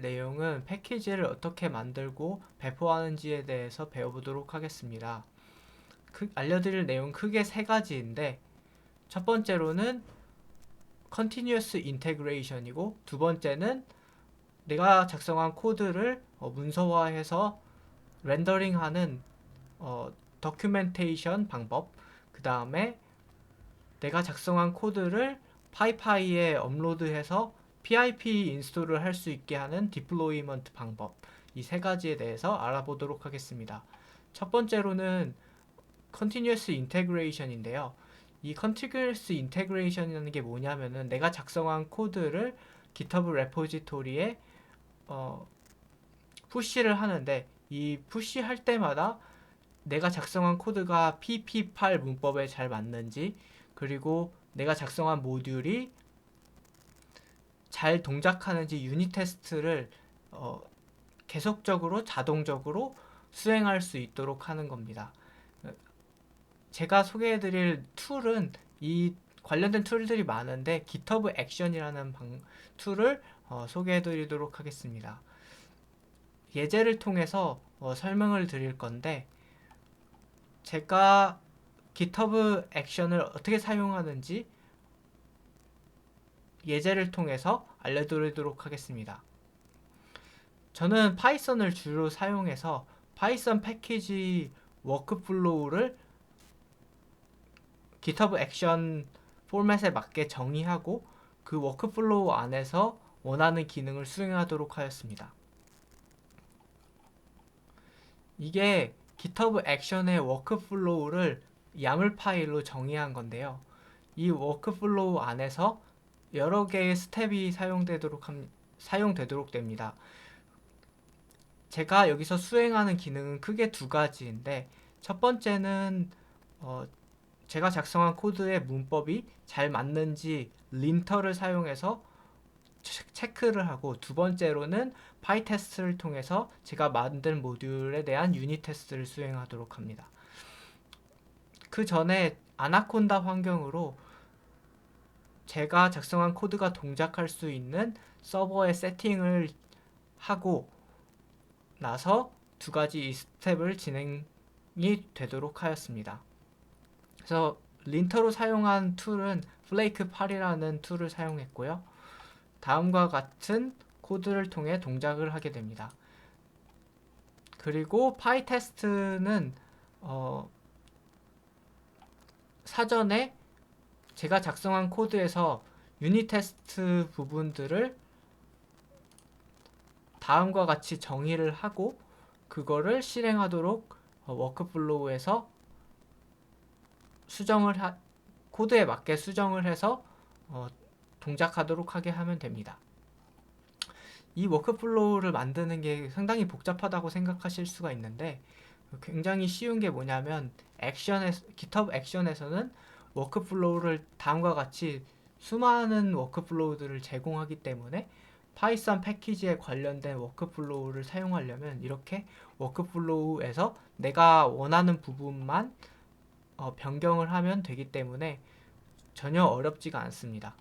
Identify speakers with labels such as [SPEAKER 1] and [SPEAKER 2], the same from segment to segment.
[SPEAKER 1] 내용은 패키지를 어떻게 만들고 배포하는지에 대해서 배워보도록 하겠습니다. 크- 알려드릴 내용 크게 세 가지인데 첫 번째로는 Continuous Integration이고 두 번째는 내가 작성한 코드를 어, 문서화해서 렌더링하는 어, 도큐멘테이션 방법 그 다음에 내가 작성한 코드를 파이파이에 업로드해서 PIP 인스톨을 할 수 있게 하는 디플로이먼트 방법 이 세 가지에 대해서 알아보도록 하겠습니다. 첫 번째로는 Continuous Integration인데요. 이 Continuous Integration이라는 게 뭐냐면은 내가 작성한 코드를 GitHub 레포지토리에 어, 푸시를 하는데 이 푸시 할 때마다 내가 작성한 코드가 PP8 문법에 잘 맞는지 그리고 내가 작성한 모듈이 잘 동작하는지 유닛 테스트를 어, 계속적으로 자동적으로 수행할 수 있도록 하는 겁니다. 어, 제가 소개해드릴 툴은 이 관련된 툴들이 많은데 GitHub 액션이라는 방, 툴을 어, 소개해드리도록 하겠습니다. 예제를 통해서 어, 설명을 드릴 건데 제가 GitHub 액션을 어떻게 사용하는지 예제를 통해서 알려드리도록 하겠습니다. 저는 파이썬을 주로 사용해서 파이썬 패키지 워크플로우를 GitHub 액션 포맷에 맞게 정의하고 그 워크플로우 안에서 원하는 기능을 수행하도록 하였습니다. 이게 GitHub 액션의 워크플로우를 야물 파일로 정의한 건데요. 이 워크플로우 안에서 여러 개의 스텝이 사용되도록 함, 사용되도록 됩니다. 제가 여기서 수행하는 기능은 크게 두 가지인데 첫 번째는 어, 제가 작성한 코드의 문법이 잘 맞는지 린터를 사용해서 체- 체크를 하고 두 번째로는 파이 테스트를 통해서 제가 만든 모듈에 대한 유닛 테스트를 수행하도록 합니다. 그 전에 아나콘다 환경으로 제가 작성한 코드가 동작할 수 있는 서버의 세팅을 하고 나서 두 가지 이 스텝을 진행이 되도록 하였습니다. 그래서 린터로 사용한 툴은 플레이크 8이라는 툴을 사용했고요. 다음과 같은 코드를 통해 동작을 하게 됩니다. 그리고 파이 테스트는 어, 사전에 제가 작성한 코드에서 유닛 테스트 부분들을 다음과 같이 정의를 하고 그거를 실행하도록 어, 워크플로우에서 수정을 하, 코드에 맞게 수정을 해서 어, 동작하도록 하게 하면 됩니다. 이 워크플로우를 만드는 게 상당히 복잡하다고 생각하실 수가 있는데 굉장히 쉬운 게 뭐냐면 액션에 GitHub 액션에서는 워크플로우를 다음과 같이 수많은 워크플로우들을 제공하기 때문에 파이썬 패키지에 관련된 워크플로우를 사용하려면 이렇게 워크플로우에서 내가 원하는 부분만 어, 변경을 하면 되기 때문에 전혀 어렵지가 않습니다.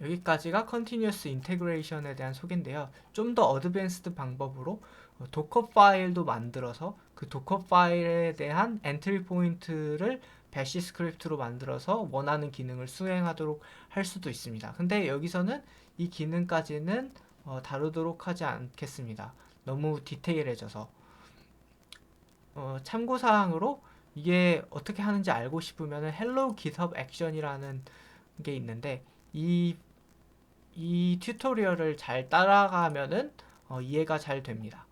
[SPEAKER 1] 여기까지가 Continuous Integration에 대한 소개인데요. 좀 더 어드밴스드 방법으로 어, 도커 파일도 만들어서 그 도커 파일에 대한 엔트리 포인트를 배시 스크립트로 만들어서 원하는 기능을 수행하도록 할 수도 있습니다. 근데 여기서는 이 기능까지는 어, 다루도록 하지 않겠습니다. 너무 디테일해져서 어, 참고사항으로 이게 어떻게 하는지 알고 싶으면 Hello GitHub Action이라는 게 있는데 이, 이 튜토리얼을 잘 따라가면은 어, 이해가 잘 됩니다.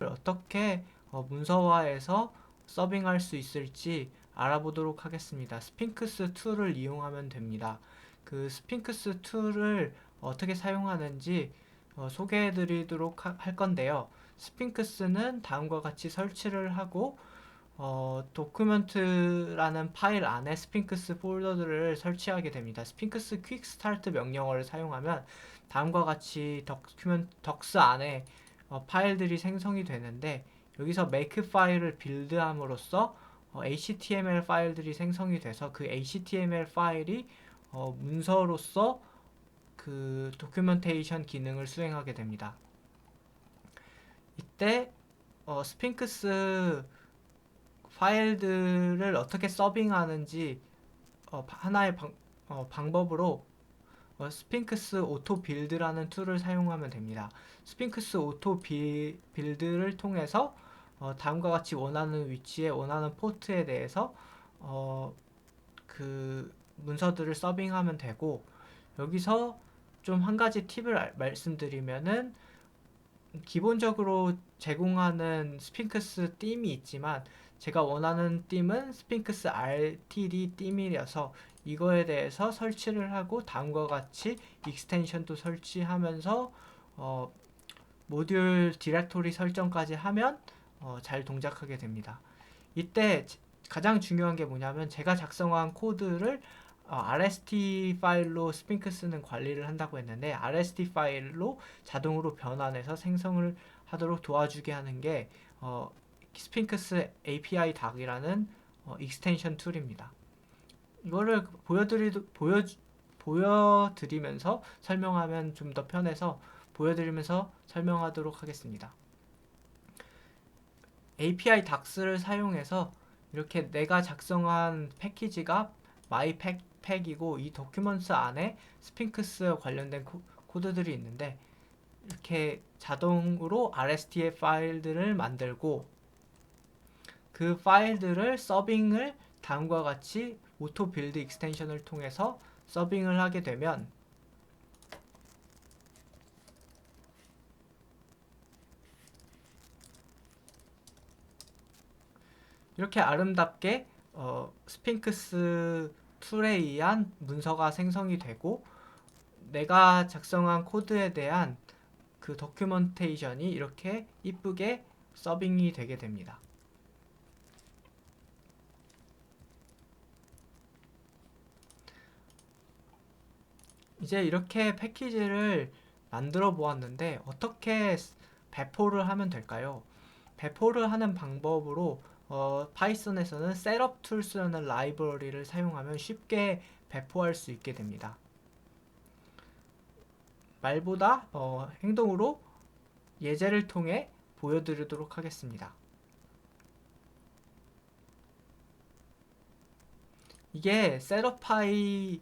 [SPEAKER 1] 어떻게 어, 문서화해서 서빙할 수 있을지 알아보도록 하겠습니다. 스핑크스 툴을 이용하면 됩니다. 그 스핑크스 툴을 어떻게 사용하는지 어, 소개해 드리도록 하- 할 건데요. 스핑크스는 다음과 같이 설치를 하고 어, 도큐멘트라는 파일 안에 스핑크스 폴더들을 설치하게 됩니다. 스핑크스 퀵 스타트 명령어를 사용하면 다음과 같이 도큐멘 덕스 안에 어, 파일들이 생성이 되는데 여기서 make 파일을 빌드함으로써 어, HTML 파일들이 생성이 돼서 그 HTML 파일이 어, 문서로서 그그 도큐멘테이션 기능을 수행하게 됩니다. 이때 어, 스핑크스 파일들을 어떻게 서빙하는지 어, 바- 하나의 방, 어, 방법으로 어, 스핑크스 오토 빌드라는 툴을 사용하면 됩니다. 스핑크스 오토 비, 빌드를 통해서 어, 다음과 같이 원하는 위치에 원하는 포트에 대해서 어, 그 문서들을 서빙하면 되고 여기서 좀 한 가지 팁을 알- 말씀드리면은 기본적으로 제공하는 스핑크스 띠이 있지만 제가 원하는 띠은 스핑크스 RTD 띠이라서 이거에 대해서 설치를 하고 다음과 같이 익스텐션도 설치하면서 어, 모듈 디렉토리 설정까지 하면 어, 잘 동작하게 됩니다. 이때 지- 가장 중요한 게 뭐냐면 제가 작성한 코드를 어, RST 파일로 스핑크스는 관리를 한다고 했는데 RST 파일로 자동으로 변환해서 생성을 하도록 도와주게 하는 게 어, 스핑크스 API 닥이라는 어, 익스텐션 툴입니다. 이거를 보여드리 보여 보여드리면서 설명하면 좀 더 편해서 보여드리면서 설명하도록 하겠습니다. API 닥스를 사용해서 이렇게 내가 작성한 패키지가 팩이고 이 도큐먼트 안에 스핑크스 관련된 코, 코드들이 있는데 이렇게 자동으로 RST의 파일들을 만들고 그 파일들을 서빙을 다음과 같이 오토 빌드 익스텐션을 통해서 서빙을 하게 되면 이렇게 아름답게 어, 스핑크스 툴에 의한 문서가 생성이 되고 내가 작성한 코드에 대한 그 도큐멘테이션이 이렇게 이쁘게 서빙이 되게 됩니다. 이제 이렇게 패키지를 만들어 보았는데 어떻게 배포를 하면 될까요? 배포를 하는 방법으로 어, 파이썬에서는 셋업 툴스라는 라이브러리를 사용하면 쉽게 배포할 수 있게 됩니다. 말보다 어, 행동으로 예제를 통해 보여드리도록 하겠습니다. 이게 셋업 파이를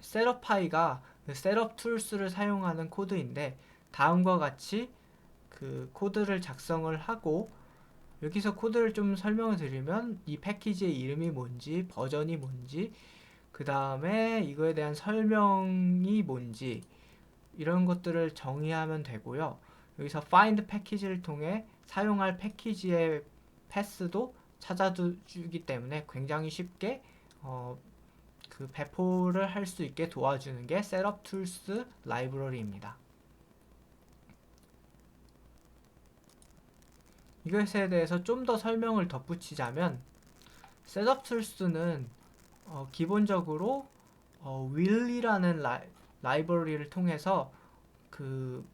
[SPEAKER 1] 셋업 파이가 그 셋업 툴스를 사용하는 코드인데 다음과 같이 그 코드를 작성을 하고 여기서 코드를 좀 설명을 드리면 이 패키지의 이름이 뭔지 버전이 뭔지 그 다음에 이거에 대한 설명이 뭔지 이런 것들을 정의하면 되고요. 여기서 find 패키지를 통해 사용할 패키지의 패스도 찾아주기 때문에 굉장히 쉽게 어, 그 배포를 할 수 있게 도와주는 게 setup tools 라이브러리입니다. 이것에 대해서 좀 더 설명을 덧붙이자면 셋업 툴스는 어, 기본적으로 어, will이라는 라이, 라이브러리를 통해서 그,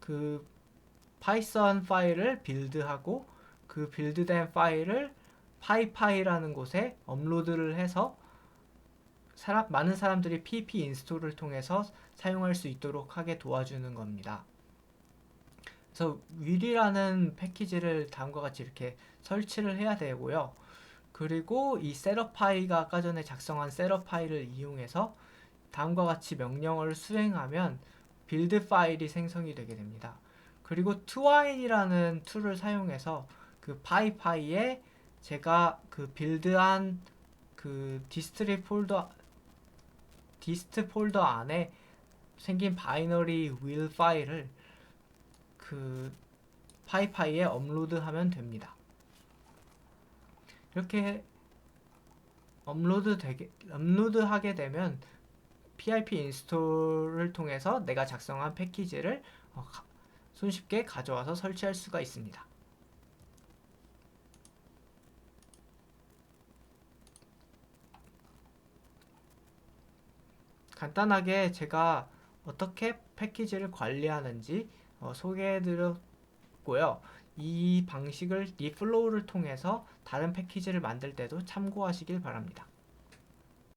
[SPEAKER 1] 그 파이썬 파일을 빌드하고 그 빌드된 파일을 파이파이라는 곳에 업로드를 해서 사람, 많은 사람들이 pp 인스톨을 통해서 사용할 수 있도록 하게 도와주는 겁니다. 그래서 will이라는 패키지를 다음과 같이 이렇게 설치를 해야 되고요. 그리고 이 셋업 파이가 아까 전에 작성한 셋업 파일을 이용해서 다음과 같이 명령어를 수행하면 빌드 파일이 생성이 되게 됩니다. 그리고 트와인이라는 툴을 사용해서 그 파이파이에 제가 그 빌드한 그 디스트리 폴더 디스트 폴더 안에 생긴 바이너리 윌 파일을 그 파이파이에 업로드하면 됩니다. 이렇게 업로드 되게 업로드하게 되면 PIP 인스톨을 통해서 내가 작성한 패키지를 어, 가, 손쉽게 가져와서 설치할 수가 있습니다. 간단하게 제가 어떻게 패키지를 관리하는지 어, 소개해드렸고요. 이 방식을 이 플로우를 통해서 다른 패키지를 만들 때도 참고하시길 바랍니다.